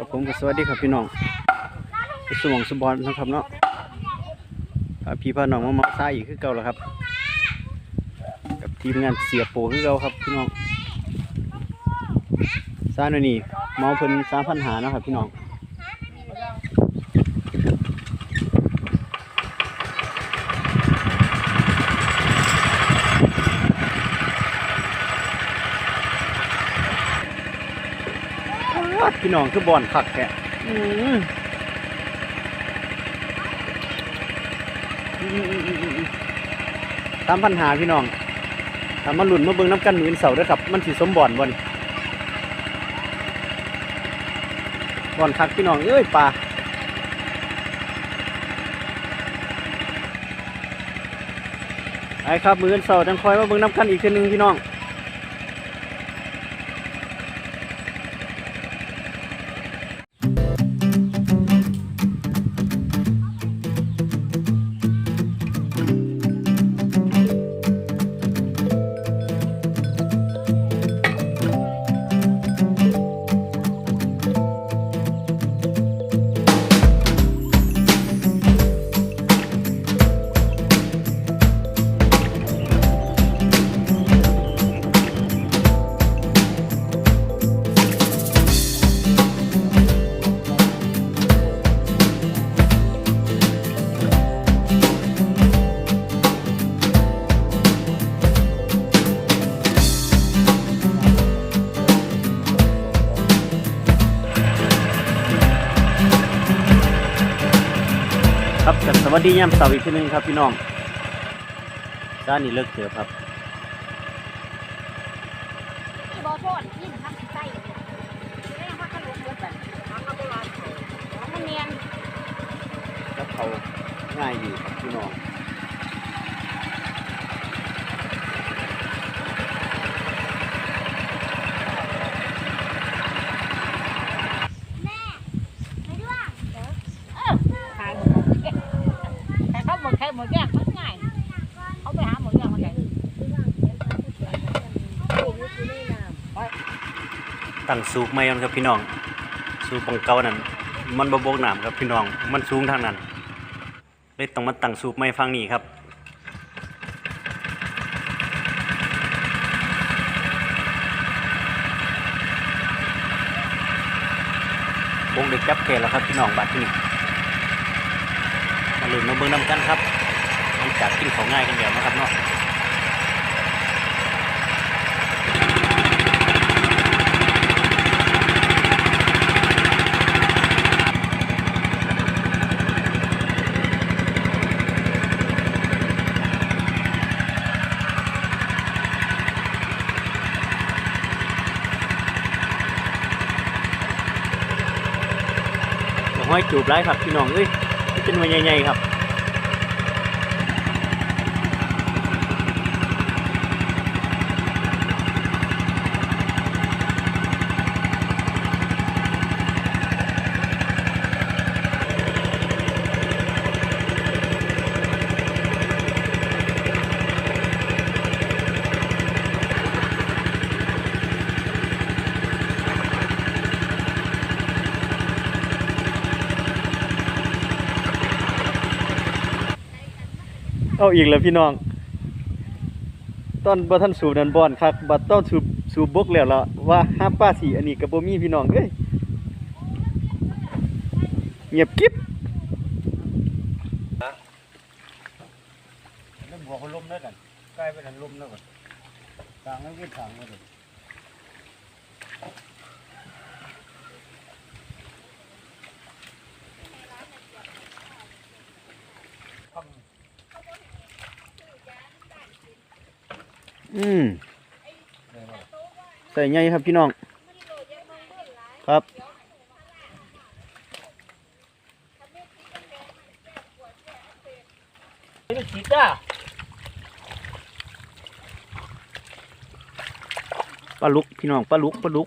ครับผมก็สวัสดีครับพี่น้องสมองสมบอลนะครับเนาะพาพี่พาน้องมามาซ่าอีกคือเก่าแล้วครับ กับทีมงานเสียโปคือเก่าครับพี่น้องซ่าหน่อยนี่เมาเพิ่นสามพันหานะครับพี่น้องว้า พี่น้องคือบอลคักแกอืมสามพันหาพี่น้องทำมาหลุนมาเบิ่งน้ำกันหมื่นเสาเด้อครับ มันสิสมบอนบ่นบอนคักพี่น้อง เอ้ยปลาไอ้ครับมืออนเสาจังคอยมาเบิ่งน้ำกันอีกทีหนึงพี่น้อง ครับก็สวัสดียามเสาร์อีกทีหนึงครับพี่น้องด้านนี้เลิกเถือะครับที่บอโทษยิ่งทำใส่ไม่ยังว่าขนมเบิดแบบมันเนียนแล้วเขาง่ายอยู่ครับพี่น้อง ไม่ด้วยเออขายหมดแต่เขา หมดแค่หมดแยกมันง่ายเขาไปหาหมดแยกมาใหญ่ตั้งสูบไม่กันครับพี่น้อง สูบปังเก่านั่นมันบบบกน้ำครับพี่น้อง มันสูงทางนั้นเลยต้องมาตั้งสูบไม่ฟังนี้ครับวงเด็กจับเกลแล้วครับพี่น้องบัดที่นี่มาลุ้นมาเบิ่งน้ำกันครับ จากกินของง่ายกันเดียวนะครับเนาะห้อยจูบไรครับพี่น้องเอ้ยเป็นวันใหญ่ๆครับ เอาอีกแล้วพี่น้อง ตอนบ่ท่านสูบนันบอนคักบัดต้นสูบสูบบกแล้วละว่าห้าป้าสีอันนี้ก็บ่มีพี่น้องเอ้ยเงียบกิ๊บเรื่องหัวเขาล้มแล้วกันใกล้ไปทันล้มแล้วกันทางนั้นก็ทางแล้วกัน อืมใส่ไงครับพี่น้อง ครับไม่คิดอะปลาลุกพี่น้องปลาลุกปลาลุก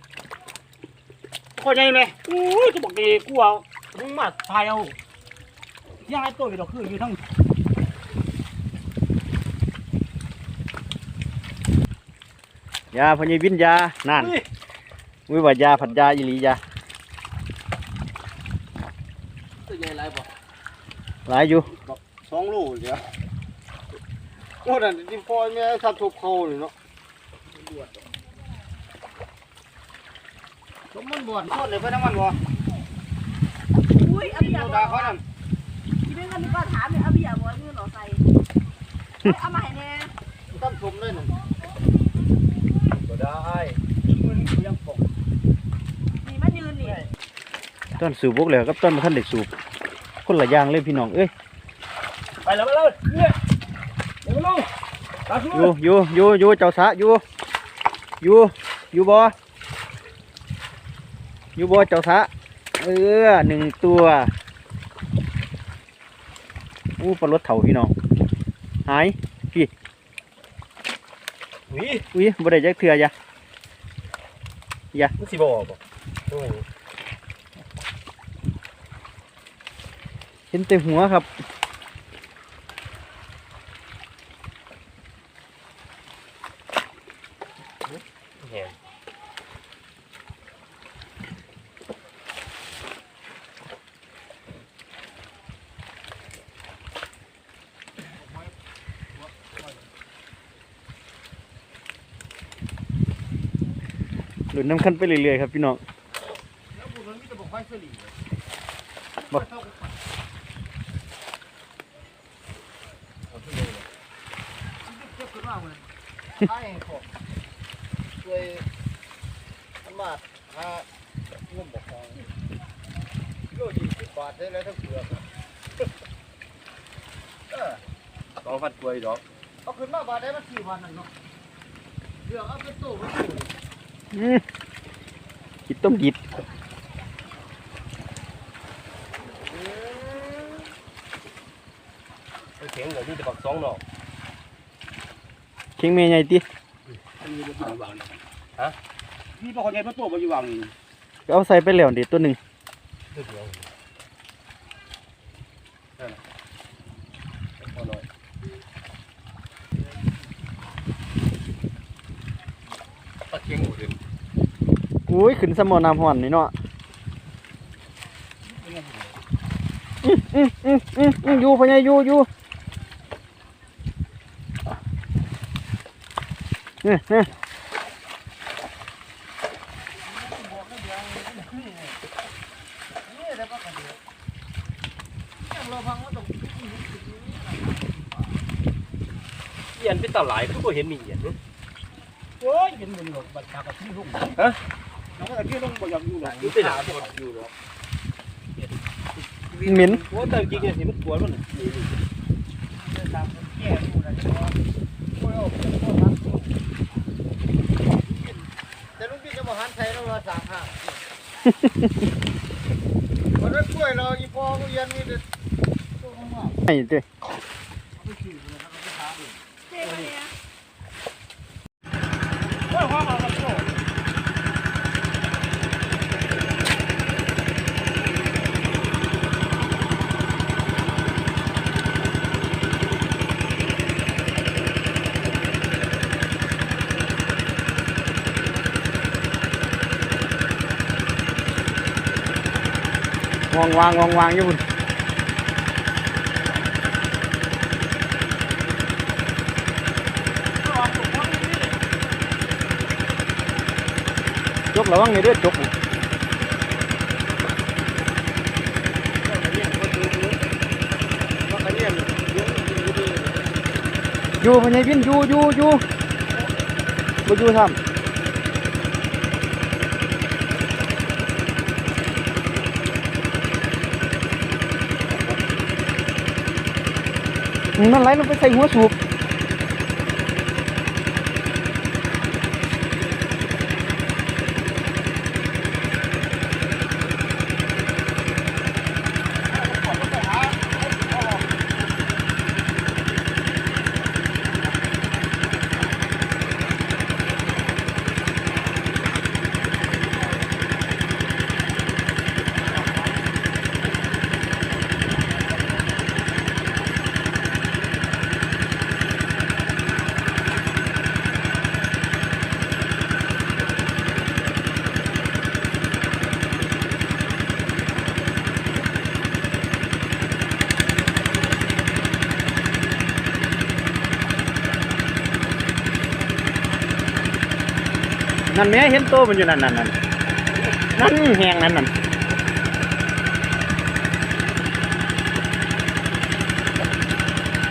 คนใหญ่ไหมโอ้ยจะบอกดีกูเอามึงมาทายเอาย่างไอ้ตัวอยู่ดอกคืออยู่ทั้ง ยาพญวินยานั่นอุ้ยวิว่ายาผัดยาอิลียาใหญ่ไรบ่หลายอยู่สองโลเดียวโอ้นั่นที่พ่อแม่ทับทุบเขาเลยเนาะสมมันบ่วนโคตรเลยเพื่อนน้ำมันบ่อุ้ยเอาเบียโซร์ดาบ่เขานั่นที่เป็นคนที่ก็ถามเนี่ยเอาเบียร์บ่เงินหรอใส่เอามาให้แน่ตั้มชมเลยนั่นก็ ได้มันยังปกนี่มายืนนี่ต้นสูบบกแล้วกับต้นมาท่านเด็กสูบคนละอย่างเลยพี่น้องเอ้ยไปแล้วไปแล้วเนี่ยเดี๋ยวลงตาสู้อยู่อยู่อยู่อยู่เจ้าสะอยู่อยู่อยู่บ่อยู่บ่เจ้าสะเออหนึ่งตัวอู้ปลารถเถาพี่น้องหาย หนีอุ้ยบ่ได้จักเทื่อยะมันสิบ่บ่โอ้เห็นแต่หัวครับ หลุดน้ำคันไปเรื่อยๆครับพี่น้องแล้วบุญมันมีแต่บอกไฟสลีบ่เจ็บขึ้นมาเลยใช่ผมช่วยธรรมะหางมบอกของโยยี่สิบบาทได้แล้วทั้งเปลือกเออสองพันกวยดอกเอาขึ้นมาบาทได้มาสี่พันนั่นเนาะเดี๋ยวเอาไปตู้ไปตู้อืม กินต้มยิดไปเข็งเดี๋ยวนี้จะปักสองดอกเข่งเมยใหญ่ติมีบ่อยู่วางฮะมีบ่คนใหญ่มาตู้บ่อยู่วางนี่ก็เอาใส่ไปแล้วเด็ดตัวหนึ่งเดียวนั่นน่ะพอหน่อยปักเข็งหมดเลย อุ้ยขึ้นสมอน้ำห่อนนี่เนาะอืมอืมอืมอืมอืมอยู่พะไงอยู่อยู่เนี่ยเนี่ยนี่ได้ปะกันเดียวยังรอฟังว่าต้องเอียนเป็นตาหลายก็เห็นมีเอียนเนอะ โอ้ยเห็นมึงหรอกบัดตากับที่ลุ่มฮะ แล้วก็ที่ลุ่มบ่อยากอยู่หรอกอยู่ไปหนาบ่อยู่หรอกเหม็นโอ้แต่จริงๆเนี่ยสิมันปวดมันตามแก่อยู่นะโอ้ยโอ้ยแต่ลุงพี่จะมาหันใส่แล้วว่าสามห้าวันนั้นกล้วยเราอีพอกูเย็นนี่เด็ดตัวมากไอ้เด้อ ไปขี่เลยนะครับไปถามเลย เจ๊เนี่ย โอ้ยความเอาละโอ้ วางวางวางวางอยู่พุ่นจกระวังในเด้อจกอยู่พะไงพินอยู่อยู่อยู่บ่อยู่ทำ มันไหลลงไปใส่หัวสูบ นั่นแม่เห็นโตมันอยู่นั่นนั่นนั่นนั่นแหงนั่นนั่น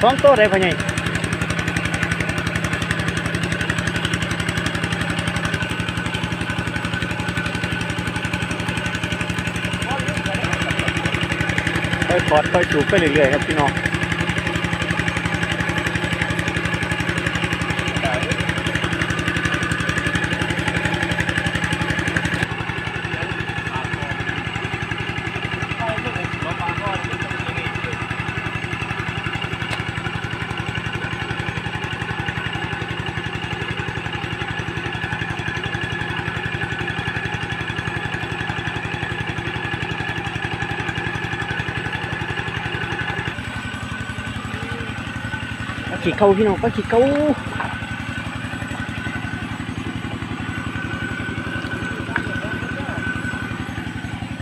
สองโตได้พะไงค่อยขอดค่อยจูบไปเรื่อยๆครับพี่น้อง ขี้เกาพี่น้องปลาขี้เกา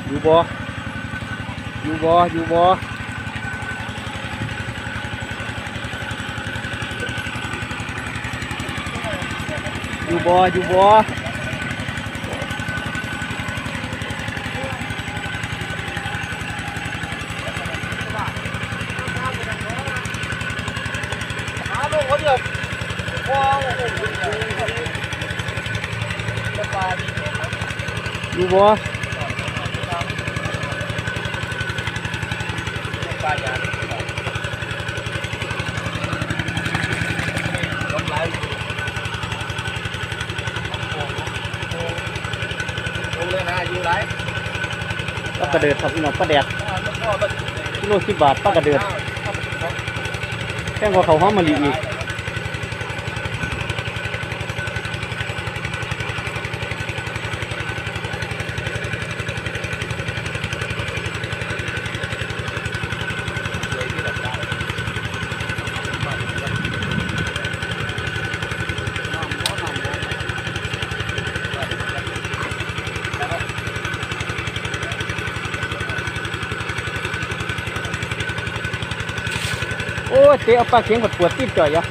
อยู่บ่อยู่บ่อยู่บ่อยู่บ่อยู่บ่าลูกเขาเดียวว้าวโอ้โหจะปลาดีอยู่บ่ปลาอย่างลงไหลลงเลยนะอยู่ไหลปลากระเดิดครับพี่น้องปลาแดดมันก็มันกิโลสิบบาทปลากระเดิดแพงกว่าเขาวห้อมมะลิอีก เตะเอาปลาเข็งปวดปวดตีนจ่อยอะ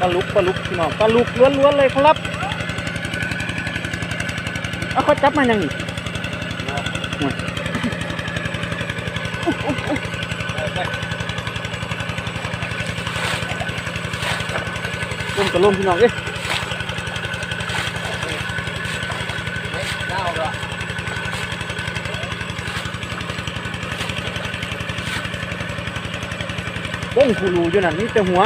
ปลาลุกปลาลุกพี่น้องปลาลุกล้วนๆเลยครับ เอาเขาจับมายังนี่โอ้ย กับล่มพี่น้องเอ้ยเน่าละบ้งคูรูอยู่นั่นนี่แต่หัว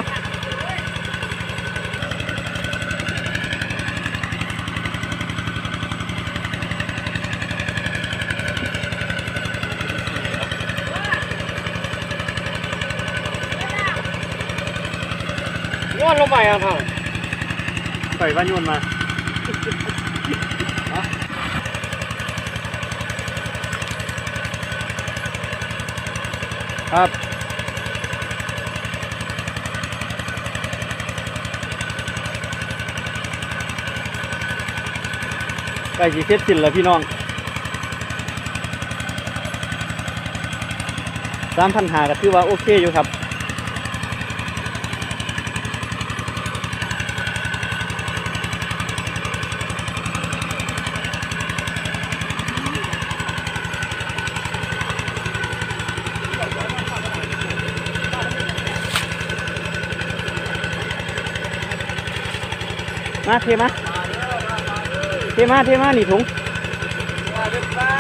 งอนลงไปอะครับ ปล่อยบ้านโยนมาครับใกล้สิเสร็จสิ้นแล้วพี่น้องสามพันหาก็ถือว่าโอเคอยู่ครับ มาเทมาเทมาเทมานี่ถุงปลาเป็นปลา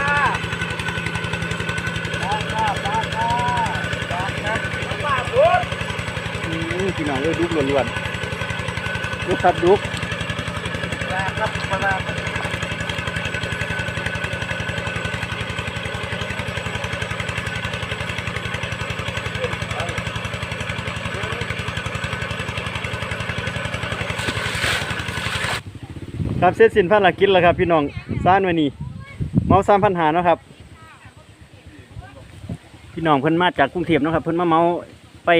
ปลาปลาปลาปลาปลาครับปลาบุญอืมพี่น้องเอ้ยดุกล้วนๆดุกครับดุกปลาครับปลาครับ เสร็จสิ้นภารกิจแล้วครับ พี่น้องซ่านวันนี้เมาสามพันหาเนาะครับ พี่น้องเพิ่นมาจากกรุงเทพเนาะครับ เพิ่นมาเมาไป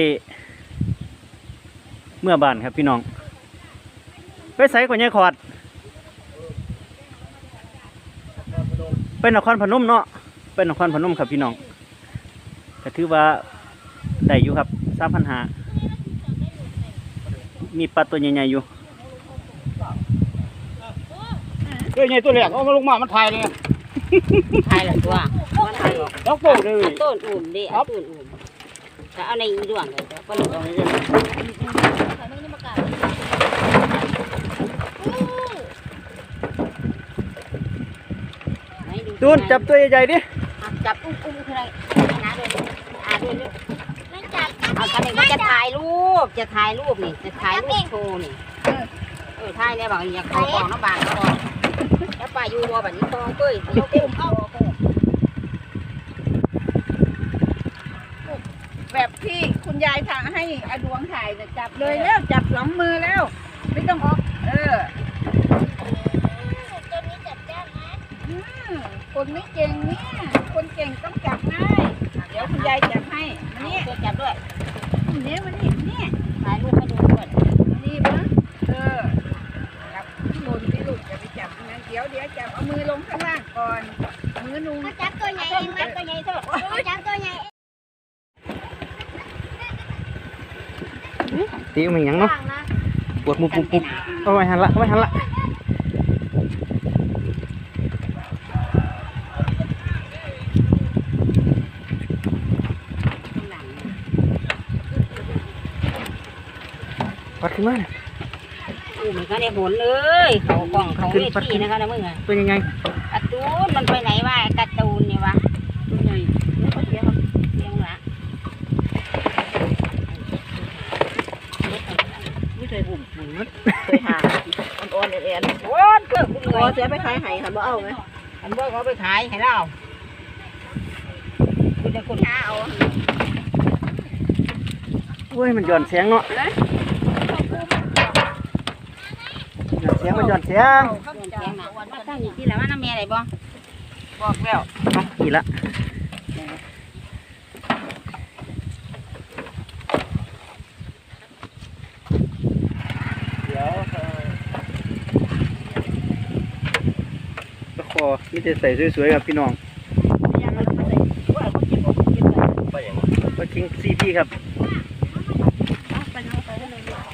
เมื่อบ้านครับ พี่น้องไปใส่กว่านี้ขอด ไปนครพนมเนาะไปนครพนมครับพี่น้องก็ถือว่าได้อยู่ครับสามพันหามีปลาตัวใหญ่ๆอยู่ เฮ้ยไงตัวแรกเอามาลงมา มันถ่ายเลยไทยละตัวมันไทยบอกแล้วโป้เลยต้นอุ่มดิเอาต้นอุ่มแต่เอาในอีดวงเลยเดี๋ยวก็ลงจูนจับตัวใหญ่ๆดิ จับอุ้มอุ้มคืออะไรนะด้วยอาด้วยด้วยเอาคันนี้ก็จะถ่ายรูป จะถ่ายรูปนี่ จะถ่ายรูปโชว์นี่ เออถ่ายเนี่ยบอกอยากขอบอกน้ำบานก็บอกแล้ว ป่าอยู่บัวแบบนี้ตองเป้ยเดี๋ยวอุ้มเอาแบบที่คุณยายทางให้อดวงถ่ายเนี่ยจับเลยแล้ว จับสองมือแล้ว ไม่ต้องออก เอออืมคนไม่เก่งเนี่ยคนเก่งต้องจับง่ายเดี๋ยวคุณยายจับให้มานี่ยจับด้วยเนี้ยมานี่นี่ถ่ายรูป ก่อน มือหนูจับตัวใหญ่เองจับตัวใหญ่เถอะจับตัวใหญ่ตีมันหยังเนาะปวดมุบมุบมุบเอาไว้หันละเอาไว้หันละปัดขึ้นมาอู้มันก็ได้ผลเลย เขากล่องเขาเวทีนะคะนะมึงอะตัวยังไง การ์ตูนมันไปไหนวะการ์ตูนนี่วะตัวใหญ่แล้วก็เลี้ยงเลี้ยงละไม่เคยบุ่มเคยหาอ่อนๆแอนโอ้ยเกิดคุณๆเลพอยเสียไปขายไห้ค่ะบ่เอาไหมอันเบิกเอาไปขายให้เราคุณจะคุณหาเอาโอ้ยมันหย่อนเสียงเนาะหย่อนเสียงมันหย่อนเสียง ตั้งอยู่ที่ไหนว่าน้ำเมียอะไรบ่บอกแล้วเอาอีกละตะคอมีแต่ใส่สวยๆครับพี่น้องไปอย่างปลาคิงซีพีครับ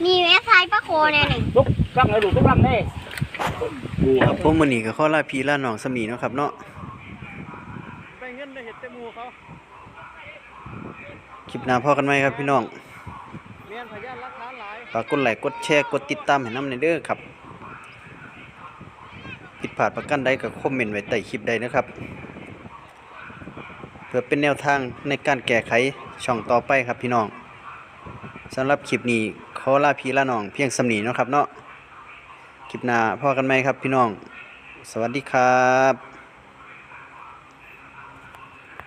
มีแม่ทายป้าโคเนี่ยหนึ่งลุกกำเลยลูกลุกกำเลย ครับผมมื้อนี้ก็ขอลาพี่ลาน้องสมีเนาะครับเนาะไปเงินได้เฮ็ดแต่หมู่เขาคลิปหน้าพอกันไหมครับพี่น้องเมียนพยานรักฐานหลายฝากกดไลค์กดแชร์กดติดตามให้นำในเด้อครับผิดพลาดประกันใดก็คอมเมนต์ไว้ใต้คลิปใดนะครับ เพื่อเป็นแนวทางในการแก้ไขช่องต่อไปครับพี่น้องสำหรับคลิปนี้ขอลาพี่ลาน้องเพียงสำนีเนาะครับเนาะ คลิปหน้าพอกันไหมครับพี่น้อง สวัสดีครับ